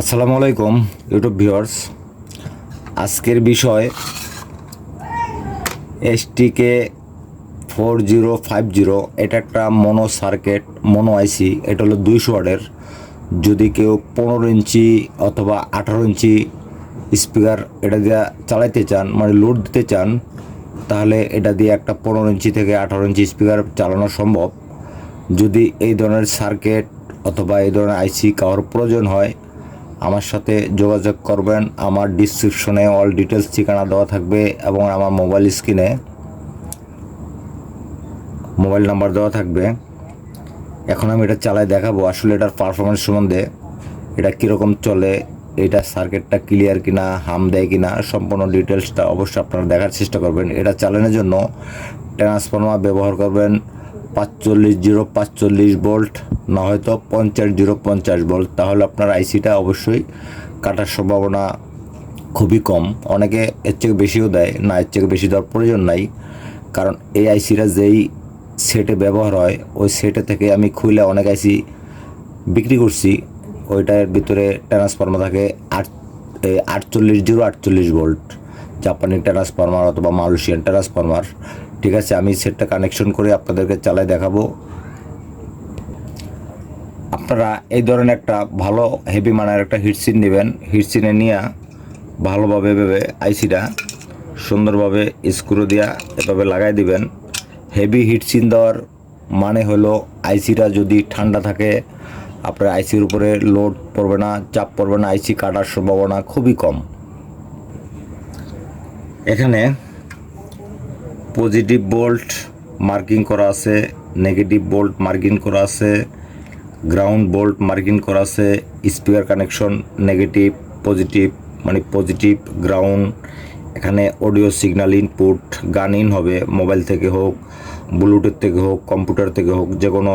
আসসালামু আলাইকুম YouTube viewers আজকের বিষয় STK four zero five zero এটা একটা মনো সার্কিট মনো আইসি এটা হলো দুইশো ওয়ার্ডের যদি কেউ পনেরো ইঞ্চি অথবা আঠারো ইঞ্চি স্পিকার এটা দিয়ে চালাইতে চান মানে লোড দিতে চান, তাহলে এটা দিয়ে একটা পনেরো ইঞ্চি থেকে আঠারো ইঞ্চি স্পিকার চালানো সম্ভব। যদি এই ধরনের সার্কিট অথবা এই ধরনের আইসি কারোর প্রয়োজন হয় আমার সাথে যোগাযোগ করবেন। আমার ডিসক্রিপশনে অল ডিটেলস ঠিকানা দেওয়া থাকবে এবং আমার মোবাইল স্ক্রিনে মোবাইল নাম্বার দেওয়া থাকবে। এখন আমি এটা চালায় দেখাবো। আসলে এটার পারফরমেন্স সম্বন্ধে এটা কীরকম চলে, এটা সার্কিটটা ক্লিয়ার কিনা হাম দেয় কিনা, সম্পূর্ণ ডিটেলসটা অবশ্যই আপনারা দেখার চেষ্টা করবেন। এটা চালানোর জন্য ট্রান্সফর্মার ব্যবহার করবেন। পাঁচচল্লিশ জিরো, পাঁচচল্লিশ ভোল্ট, না হয়তো পঞ্চাশ জিরো, পঞ্চাশ ভোল্ট। তাহলে আপনার আইসিটা অবশ্যই কাটার সম্ভাবনা খুবই কম। অনেকে এর থেকে বেশিও দেয়, না এর থেকে বেশি দেওয়ার প্রয়োজন নাই। কারণ এই আইসিটা যেই সেটে ব্যবহার হয়, ওই সেটে থেকে আমি খুলে অনেক আইসি বিক্রি করছি। ওইটার ভিতরে ট্রান্সফর্মার থাকে আট আটচল্লিশ জিরো, আটচল্লিশ ভোল্ট। জাপানি ট্রান্সফর্মার অথবা মালয়েশিয়ান ট্রান্সফর্মার। ঠিক আছে, আমি সেটটা কানেকশন করে আপনাদেরকে চালাই দেখাবো। আপনারা এই ধরনের একটা ভালো হেভি মানের একটা হিটসিন নেবেন। হিটসিনে নিয়ে ভালোভাবে ভেবে আইসিটা সুন্দরভাবে স্ক্রু দিয়া এভাবে লাগাই দিবেন। হেভি হিটসিন দেওয়ার মানে হলো আইসিটা যদি ঠান্ডা থাকে, আপনার আইসির উপরে লোড পড়বে না, চাপ পড়বে না, আইসি কাটার সম্ভাবনা খুবই কম। এখানে পজিটিভ বোল্ট মার্কিং করা আছে নেগেটিভ বোল্ট মার্কিং করা আছে গ্রাউন্ড বোল্ট মার্কিং করা আছে স্পিকার কানেকশন নেগেটিভ পজিটিভ মানে পজিটিভ গ্রাউন্ড এখানে অডিও সিগন্যাল ইনপুট গান ইন হবে মোবাইল থেকে হোক ব্লুটুথ থেকে হোক কম্পিউটার থেকে হোক, যে কোনো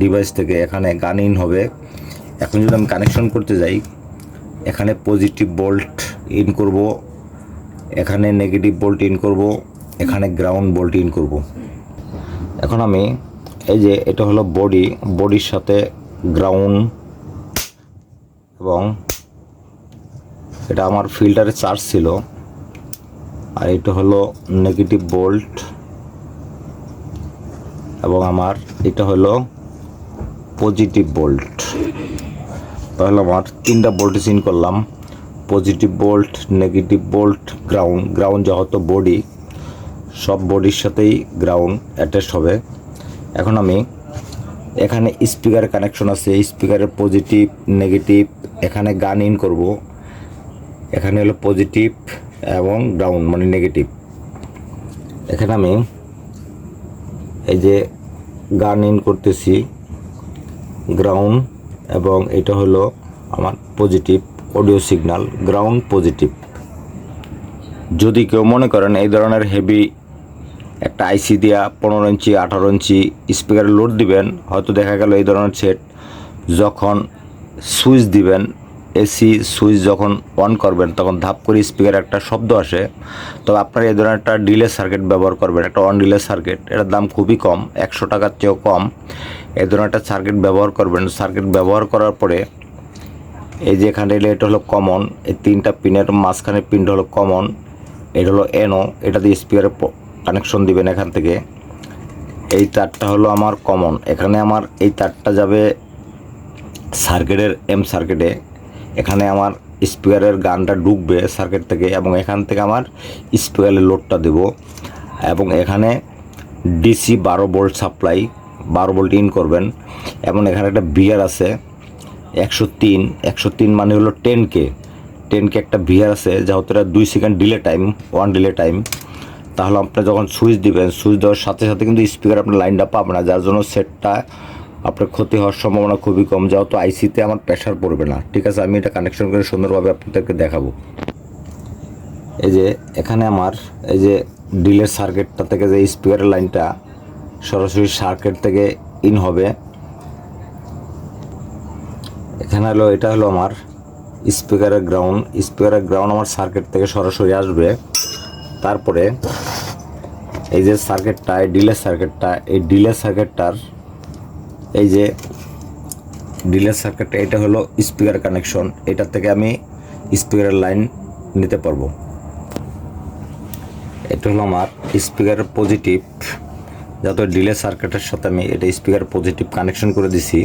ডিভাইস থেকে এখানে গান ইন হবে। এখন যদি আমি কানেকশন করতে যাই, এখানে পজিটিভ বোল্ট ইন করব, এখানে নেগেটিভ বোল্ট ইন করব এখানে গ্রাউন্ড বোল্ট ইন করব। এখন আমি এই যে এটা হলো বডি বডির সাথে গ্রাউন্ড এবং এটা আমার ফিল্টারে চার্জ ছিল। আর এটা হলো নেগেটিভ বোল্ট এবং আমার এটা হলো পজিটিভ বোল্ট তাহলে আমার তিনটা বোল্ট ইন করলাম। Positive bolt negative bolt ground ground যেহেতু বডি সব বডির সাথেই গ্রাউন্ড অ্যাটাচ হবে। এখন আমি এখানে স্পিকারের কানেকশন আছে স্পিকারের পজিটিভ নেগেটিভ এখানে গান ইন করব। এখানে হলো পজিটিভ এবং গ্রাউন্ড মানে নেগেটিভ এখানে আমি এই যে গান ইন করতেছি গ্রাউন্ড এবং এটা হলো আমার positive audio signal ground positive যদি কেউ মনে করেন এই ধরনের হেভি একটা আইসি দিয়া পনেরো ইঞ্চি, আঠারো ইঞ্চি স্পিকারে লোড দিবেন। হয়তো দেখা গেল এই ধরনের সেট যখন সুইচ দিবেন এসি সুইচ যখন অন করবেন, তখন ধাপ করে স্পিকারে একটা শব্দ আসে। তবে আপনারা এই ধরনের একটা ডিলে সার্কিট ব্যবহার করবেন, একটা অন ডিলে সার্কিট এটার দাম খুবই কম, একশো টাকার চেয়েও কম। এই ধরনের একটা সার্কিট ব্যবহার করবেন। সার্কিট ব্যবহার করার পরে এই যে এখানে এলে এটা হলো কমন এই তিনটা পিনের মাঝখানে পিনটা হলো কমন এটা হলো এনো এটা দিয়ে স্পিকারে কানেকশন দিবেন এখান থেকে। এই তারটা হলো আমার কমন এখানে আমার এই তারটা যাবে সার্কিটের এম সার্কিটে এখানে আমার স্পিকারের গানটা ঢুকবে সার্কিট থেকে এবং এখান থেকে আমার স্পিকারের লোডটা দেব। এবং এখানে ডিসি বারো ভোল্ট সাপ্লাই বারো ভোল্ট ইন করবেন। এবং এখানে একটা বিয়ার আছে, একশো তিন। একশো তিন মানে হলো টেন কে টেন কে একটা বিয়ার আছে যেহেতু এটা দুই second delay time one delay time তাহলে আপনি যখন সুইচ দিবেন, সুইচ দেওয়ার সাথে সাথে কিন্তু স্পিকার আপনার লাইনটা পাবে না, যার জন্য সেটটা আপনার ক্ষতি হওয়ার সম্ভাবনা খুবই কম, যেহেতু আইসিতে আমার প্রেশার পড়বে না। ঠিক আছে, আমি এটা কানেকশন করে সুন্দরভাবে আপনাদেরকে দেখাবো। এই যে এখানে আমার, এই যে ডিলের সার্কিটটা থেকে যে স্পিকারের লাইনটা সরাসরি সার্কিট থেকে ইন হবে। এখানে হলো, এটা হলো আমার স্পিকারের গ্রাউন্ড স্পিকারের গ্রাউন্ড আমার সার্কিট থেকে সরাসরি আসবে। তারপরে এই যে সার্কিটটা এই ডিলে সার্কিটটা এই ডিলে সার্কিটটার এই যে ডিলে সার্কিট এটা হলো স্পিকার কানেকশন এটা থেকে আমি স্পিকারের লাইন নিতে পারব। এটা হলো আমার স্পিকারের পজিটিভ যাতে ডিলে সার্কিটের সাথে আমি এটা স্পিকার পজিটিভ কানেকশন করে দিছি,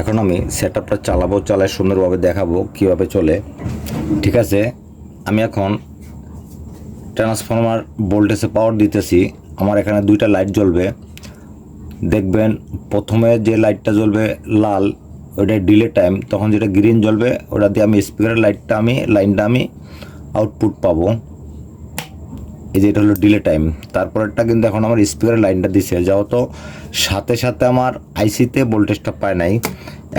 এখন আমি সেট আপটা চালাবো, চালায় সুন্দরভাবে দেখাবো কীভাবে চলে। ঠিক আছে, আমি এখন ট্রান্সফর্মার ভোল্টেজে পাওয়ার দিতেছি, আমার এখানে দুইটা লাইট জ্বলবে। দেখবেন প্রথমে যে লাইটটা জ্বলবে লাল ওটা ডিলে টাইম তখন যেটা গ্রিন জ্বলবে, ওটা দিয়ে আমি স্পিকারের লাইটটা আমি লাইনটা আমি আউটপুট পাবো। এই যে এটা হলো ডিলে টাইম তারপরেরটা কিন্তু এখন আমার স্পিকারের লাইনটা দিছে, যেহেতু সাথে সাথে আমার আইসিতে ভোল্টেজটা পায় নাই,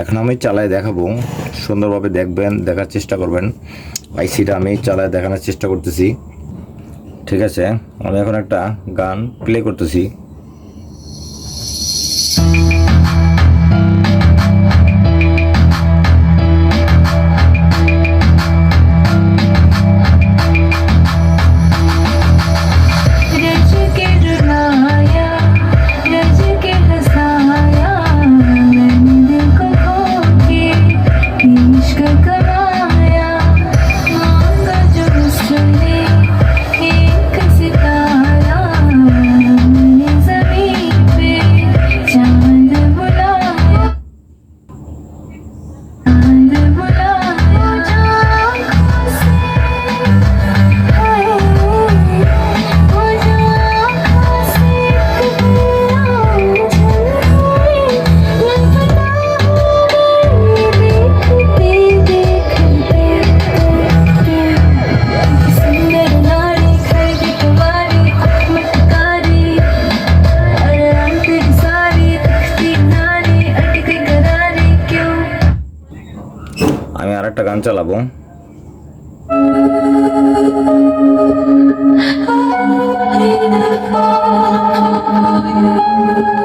এখন আমি চালায় দেখাবো। সুন্দরভাবে দেখবেন, দেখার চেষ্টা করবেন। আইসিটা আমি চালায় দেখানোর চেষ্টা করতেছি। ঠিক আছে আমি এখন একটা গান প্লে করতেছি। আমি আর একটা গান চালাবো Even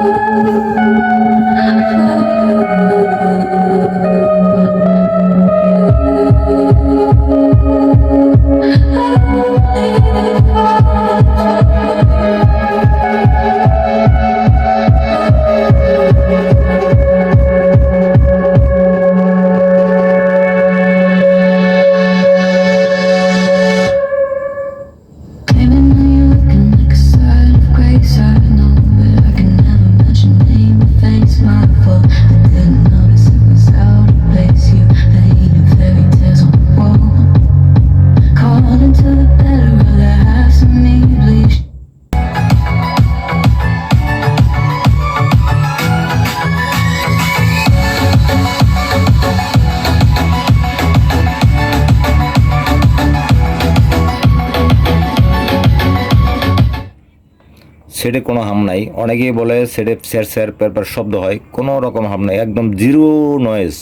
সেটে কোনো হাম নাই অনেকেই বলে সেটে স্যার স্যার পেপার শব্দ হয় কোনো রকম হাম নাই একদম জিরো নয়েজ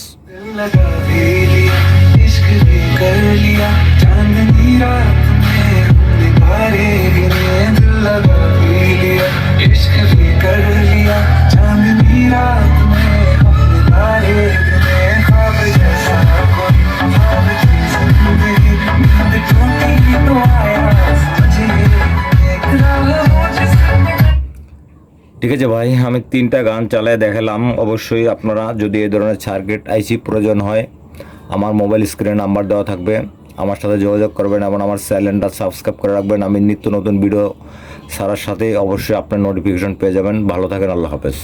लगा भी लिया इश्क भी कर लिया चांदनी रात में हमने तारे गिने दिल लगा ঠিক আছে ভাই, আমি তিনটা গান চালায় দেখালাম। অবশ্যই আপনারা যদি এই ধরনের সার্কিট আইসি প্রয়োজন হয়, আমার মোবাইল স্ক্রিনে নাম্বার দেওয়া থাকবে। আমার সাথে যোগাযোগ করবেন এবং আমার চ্যানেলটা সাবস্ক্রাইব করে রাখবেন। আমি নিত্য নতুন ভিডিও সারার সাথে অবশ্যই আপনার নোটিফিকেশন পেয়ে যাবেন। ভালো থাকেন, আল্লাহ হাফেজ।